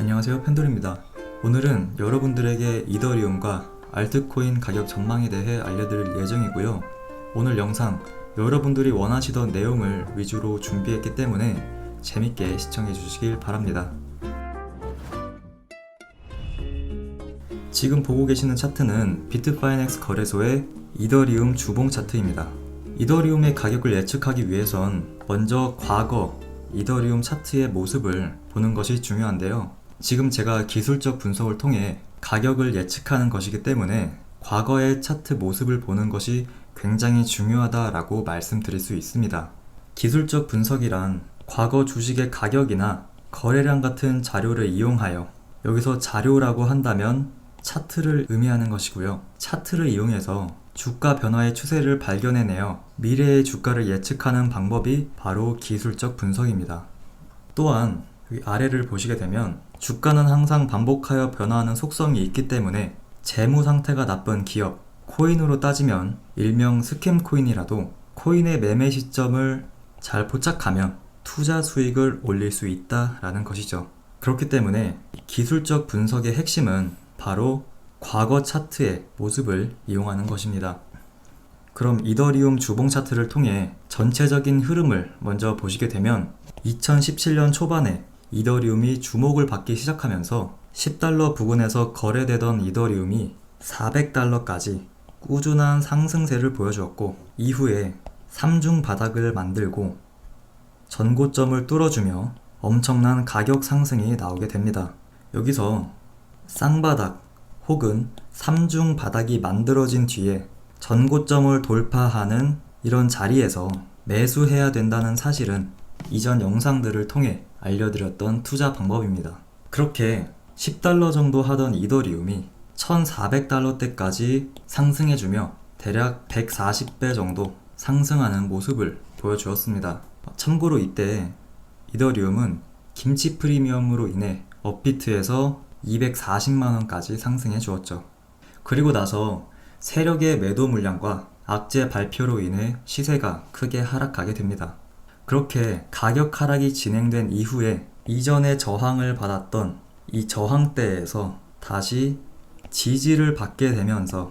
안녕하세요 펜돌입니다. 오늘은 여러분들에게 이더리움과 알트코인 가격 전망에 대해 알려드릴 예정이고요. 오늘 영상 여러분들이 원하시던 내용을 위주로 준비했기 때문에 재밌게 시청해 주시길 바랍니다. 지금 보고 계시는 차트는 비트파이넥스 거래소의 이더리움 주봉 차트입니다. 이더리움의 가격을 예측하기 위해선 먼저 과거 이더리움 차트의 모습을 보는 것이 중요한데요. 지금 제가 기술적 분석을 통해 가격을 예측하는 것이기 때문에 과거의 차트 모습을 보는 것이 굉장히 중요하다라고 말씀드릴 수 있습니다. 기술적 분석이란 과거 주식의 가격이나 거래량 같은 자료를 이용하여 여기서 자료라고 한다면 차트를 의미하는 것이고요. 차트를 이용해서 주가 변화의 추세를 발견해내어 미래의 주가를 예측하는 방법이 바로 기술적 분석입니다. 또한 여기 아래를 보시게 되면 주가는 항상 반복하여 변화하는 속성이 있기 때문에 재무 상태가 나쁜 기업, 코인으로 따지면 일명 스캠 코인이라도 코인의 매매 시점을 잘 포착하면 투자 수익을 올릴 수 있다라는 것이죠. 그렇기 때문에 기술적 분석의 핵심은 바로 과거 차트의 모습을 이용하는 것입니다. 그럼 이더리움 주봉 차트를 통해 전체적인 흐름을 먼저 보시게 되면 2017년 초반에 이더리움이 주목을 받기 시작하면서 10달러 부근에서 거래되던 이더리움이 400달러까지 꾸준한 상승세를 보여주었고 이후에 3중 바닥을 만들고 전고점을 뚫어주며 엄청난 가격 상승이 나오게 됩니다. 여기서 쌍바닥 혹은 3중 바닥이 만들어진 뒤에 전고점을 돌파하는 이런 자리에서 매수해야 된다는 사실은 이전 영상들을 통해 알려드렸던 투자 방법입니다. 그렇게 10달러 정도 하던 이더리움이 1400달러대까지 상승해주며 대략 140배 정도 상승하는 모습을 보여주었습니다. 참고로 이때 이더리움은 김치 프리미엄으로 인해 업비트에서 240만원까지 상승해 주었죠. 그리고 나서 세력의 매도 물량과 악재 발표로 인해 시세가 크게 하락하게 됩니다. 그렇게 가격 하락이 진행된 이후에 이전에 저항을 받았던 이 저항대에서 다시 지지를 받게 되면서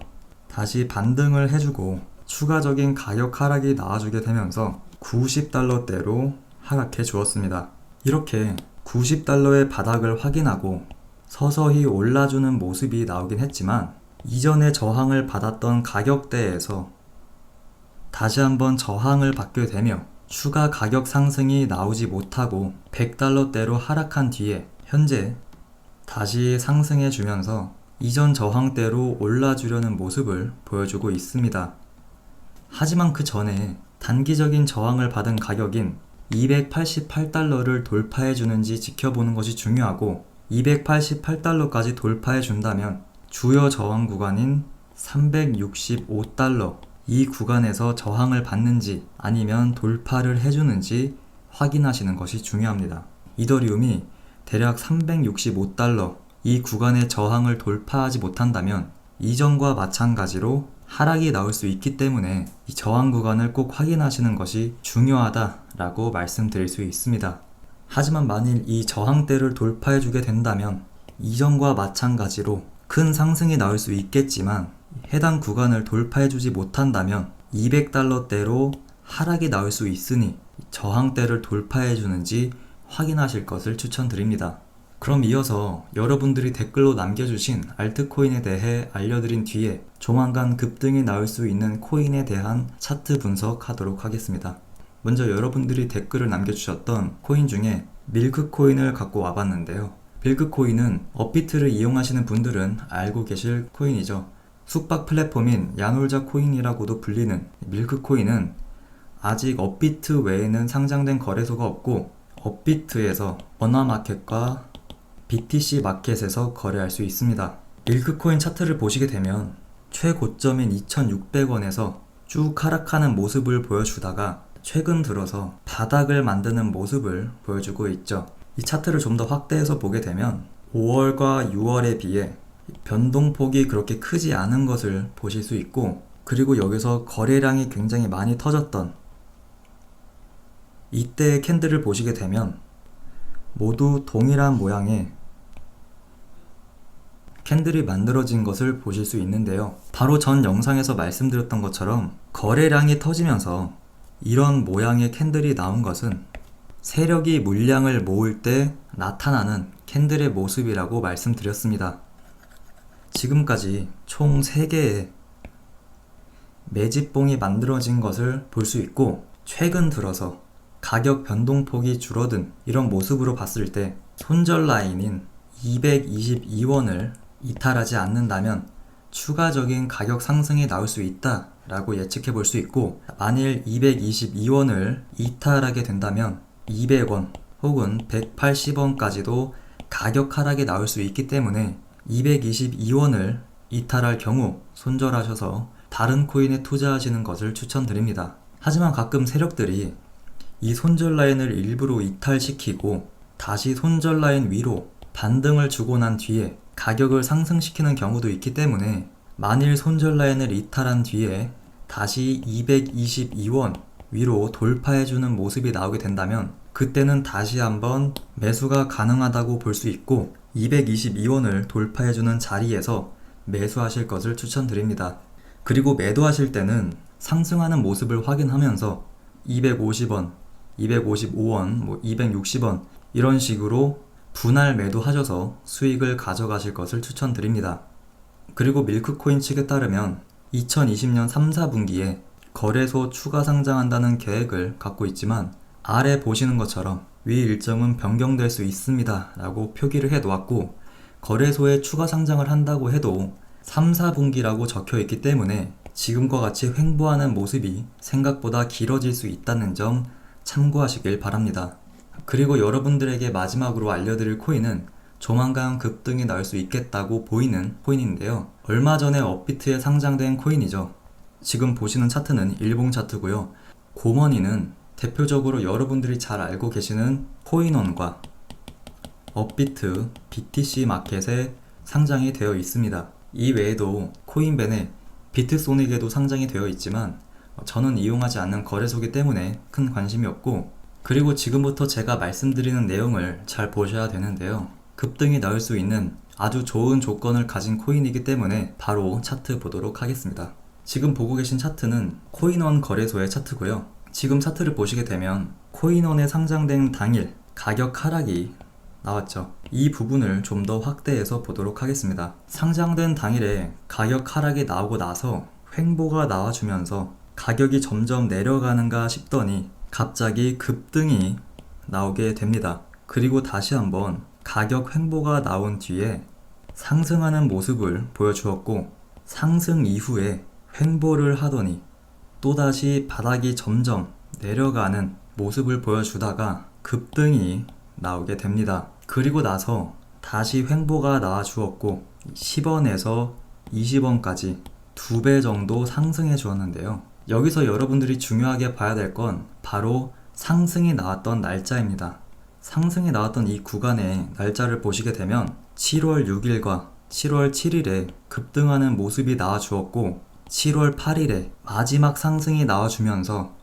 다시 반등을 해주고 추가적인 가격 하락이 나와주게 되면서 90달러대로 하락해 주었습니다. 이렇게 90달러의 바닥을 확인하고 서서히 올라주는 모습이 나오긴 했지만 이전에 저항을 받았던 가격대에서 다시 한번 저항을 받게 되며 추가 가격 상승이 나오지 못하고 100달러대로 하락한 뒤에 현재 다시 상승해 주면서 이전 저항대로 올라주려는 모습을 보여주고 있습니다. 하지만 그 전에 단기적인 저항을 받은 가격인 288달러를 돌파해 주는지 지켜보는 것이 중요하고 288달러까지 돌파해 준다면 주요 저항 구간인 365달러 이 구간에서 저항을 받는지 아니면 돌파를 해주는지 확인하시는 것이 중요합니다. 이더리움이 대략 365달러 이 구간의 저항을 돌파하지 못한다면 이전과 마찬가지로 하락이 나올 수 있기 때문에 이 저항 구간을 꼭 확인하시는 것이 중요하다라고 말씀드릴 수 있습니다. 하지만 만일 이 저항대를 돌파해 주게 된다면 이전과 마찬가지로 큰 상승이 나올 수 있겠지만 해당 구간을 돌파해 주지 못한다면 200달러대로 하락이 나올 수 있으니 저항대를 돌파해 주는지 확인하실 것을 추천드립니다. 그럼 이어서 여러분들이 댓글로 남겨주신 알트코인에 대해 알려드린 뒤에 조만간 급등이 나올 수 있는 코인에 대한 차트 분석하도록 하겠습니다. 먼저 여러분들이 댓글을 남겨주셨던 코인 중에 밀크코인을 갖고 와봤는데요. 밀크코인은 업비트를 이용하시는 분들은 알고 계실 코인이죠. 숙박 플랫폼인 야놀자 코인이라고도 불리는 밀크코인은 아직 업비트 외에는 상장된 거래소가 없고 업비트에서 머나마켓과 BTC 마켓에서 거래할 수 있습니다. 밀크코인 차트를 보시게 되면 최고점인 2,600원에서 쭉 하락하는 모습을 보여주다가 최근 들어서 바닥을 만드는 모습을 보여주고 있죠. 이 차트를 좀 더 확대해서 보게 되면 5월과 6월에 비해 변동폭이 그렇게 크지 않은 것을 보실 수 있고 그리고 여기서 거래량이 굉장히 많이 터졌던 이때의 캔들을 보시게 되면 모두 동일한 모양의 캔들이 만들어진 것을 보실 수 있는데요. 바로 전 영상에서 말씀드렸던 것처럼 거래량이 터지면서 이런 모양의 캔들이 나온 것은 세력이 물량을 모을 때 나타나는 캔들의 모습이라고 말씀드렸습니다. 지금까지 총 3개의 매집봉이 만들어진 것을 볼 수 있고 최근 들어서 가격 변동폭이 줄어든 이런 모습으로 봤을 때 손절 라인인 222원을 이탈하지 않는다면 추가적인 가격 상승이 나올 수 있다 라고 예측해 볼 수 있고 만일 222원을 이탈하게 된다면 200원 혹은 180원까지도 가격 하락이 나올 수 있기 때문에 222원을 이탈할 경우 손절하셔서 다른 코인에 투자하시는 것을 추천드립니다. 하지만 가끔 세력들이 이 손절 라인을 일부러 이탈시키고 다시 손절 라인 위로 반등을 주고 난 뒤에 가격을 상승시키는 경우도 있기 때문에 만일 손절 라인을 이탈한 뒤에 다시 222원 위로 돌파해주는 모습이 나오게 된다면 그때는 다시 한번 매수가 가능하다고 볼 수 있고 222원을 돌파해주는 자리에서 매수하실 것을 추천드립니다. 그리고 매도하실 때는 상승하는 모습을 확인하면서 250원, 255원, 뭐 260원 이런 식으로 분할 매도하셔서 수익을 가져가실 것을 추천드립니다. 그리고 밀크코인 측에 따르면 2020년 3, 4분기에 거래소 추가 상장한다는 계획을 갖고 있지만 아래 보시는 것처럼 위 일정은 변경될 수 있습니다 라고 표기를 해 놓았고 거래소에 추가 상장을 한다고 해도 3, 4분기라고 적혀 있기 때문에 지금과 같이 횡보하는 모습이 생각보다 길어질 수 있다는 점 참고하시길 바랍니다. 그리고 여러분들에게 마지막으로 알려드릴 코인은 조만간 급등이 나올 수 있겠다고 보이는 코인인데요. 얼마 전에 업비트에 상장된 코인이죠. 지금 보시는 차트는 일봉 차트고요. 고머니는 대표적으로 여러분들이 잘 알고 계시는 코인원과 업비트 BTC 마켓에 상장이 되어 있습니다. 이 외에도 코인벤에 비트소닉에도 상장이 되어 있지만 저는 이용하지 않는 거래소기 때문에 큰 관심이 없고 그리고 지금부터 제가 말씀드리는 내용을 잘 보셔야 되는데요. 급등이 나올 수 있는 아주 좋은 조건을 가진 코인이기 때문에 바로 차트 보도록 하겠습니다. 지금 보고 계신 차트는 코인원 거래소의 차트고요. 지금 차트를 보시게 되면 코인원에 상장된 당일 가격 하락이 나왔죠. 이 부분을 좀 더 확대해서 보도록 하겠습니다. 상장된 당일에 가격 하락이 나오고 나서 횡보가 나와주면서 가격이 점점 내려가는가 싶더니 갑자기 급등이 나오게 됩니다. 그리고 다시 한번 가격 횡보가 나온 뒤에 상승하는 모습을 보여주었고 상승 이후에 횡보를 하더니 또다시 바닥이 점점 내려가는 모습을 보여주다가 급등이 나오게 됩니다. 그리고 나서 다시 횡보가 나와 주었고 10원에서 20원까지 두 배 정도 상승해 주었는데요. 여기서 여러분들이 중요하게 봐야 될 건 바로 상승이 나왔던 날짜입니다. 상승이 나왔던 이 구간의 날짜를 보시게 되면 7월 6일과 7월 7일에 급등하는 모습이 나와 주었고 7월 8일에 마지막 상승이 나와 주면서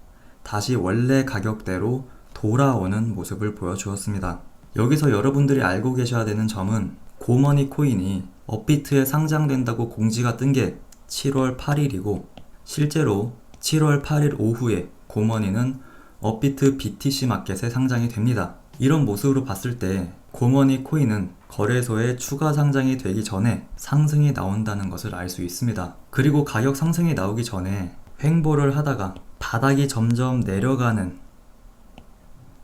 다시 원래 가격대로 돌아오는 모습을 보여주었습니다. 여기서 여러분들이 알고 계셔야 되는 점은 고머니 코인이 업비트에 상장된다고 공지가 뜬 게 7월 8일이고 실제로 7월 8일 오후에 고머니는 업비트 BTC 마켓에 상장이 됩니다. 이런 모습으로 봤을 때 고머니 코인은 거래소에 추가 상장이 되기 전에 상승이 나온다는 것을 알 수 있습니다. 그리고 가격 상승이 나오기 전에 횡보를 하다가 바닥이 점점 내려가는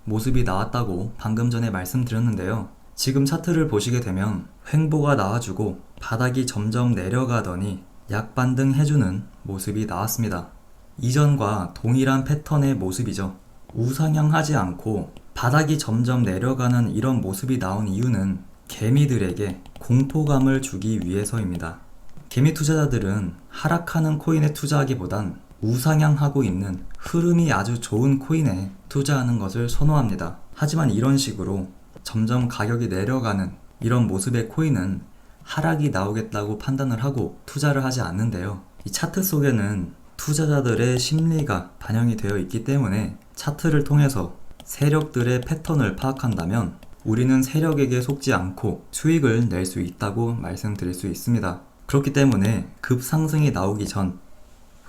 모습이 나왔다고 방금 전에 말씀드렸는데요. 지금 차트를 보시게 되면 횡보가 나와주고 바닥이 점점 내려가더니 약반등 해주는 모습이 나왔습니다. 이전과 동일한 패턴의 모습이죠. 우상향하지 않고 바닥이 점점 내려가는 이런 모습이 나온 이유는 개미들에게 공포감을 주기 위해서입니다. 개미 투자자들은 하락하는 코인에 투자하기보단 우상향하고 있는 흐름이 아주 좋은 코인에 투자하는 것을 선호합니다. 하지만 이런 식으로 점점 가격이 내려가는 이런 모습의 코인은 하락이 나오겠다고 판단을 하고 투자를 하지 않는데요. 이 차트 속에는 투자자들의 심리가 반영이 되어 있기 때문에 차트를 통해서 세력들의 패턴을 파악한다면 우리는 세력에게 속지 않고 수익을 낼 수 있다고 말씀드릴 수 있습니다. 그렇기 때문에 급상승이 나오기 전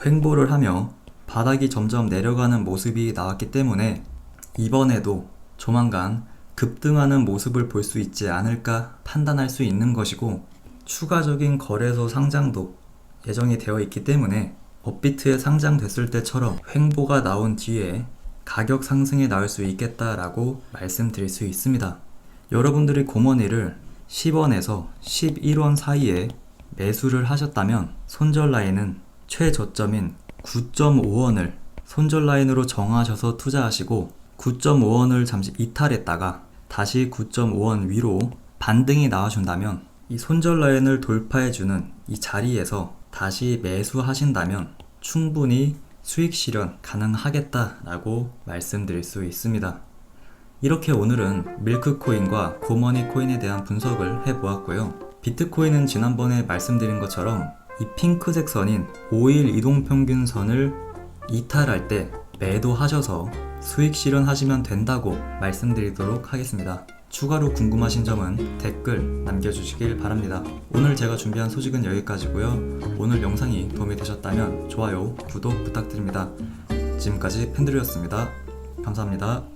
횡보를 하며 바닥이 점점 내려가는 모습이 나왔기 때문에 이번에도 조만간 급등하는 모습을 볼 수 있지 않을까 판단할 수 있는 것이고 추가적인 거래소 상장도 예정이 되어 있기 때문에 업비트에 상장됐을 때처럼 횡보가 나온 뒤에 가격 상승이 나올 수 있겠다라고 말씀드릴 수 있습니다. 여러분들이 고머니를 10원에서 11원 사이에 매수를 하셨다면 손절 라인은 최저점인 9.5원을 손절 라인으로 정하셔서 투자하시고 9.5원을 잠시 이탈했다가 다시 9.5원 위로 반등이 나와준다면 이 손절 라인을 돌파해주는 이 자리에서 다시 매수하신다면 충분히 수익 실현 가능하겠다라고 말씀드릴 수 있습니다. 이렇게 오늘은 밀크코인과 고머니 코인에 대한 분석을 해보았고요. 비트코인은 지난번에 말씀드린 것처럼 이 핑크색 선인 5일 이동평균선을 이탈할 때 매도하셔서 수익 실현하시면 된다고 말씀드리도록 하겠습니다. 추가로 궁금하신 점은 댓글 남겨주시길 바랍니다. 오늘 제가 준비한 소식은 여기까지고요. 오늘 영상이 도움이 되셨다면 좋아요, 구독 부탁드립니다. 지금까지 팬들이었습니다. 감사합니다.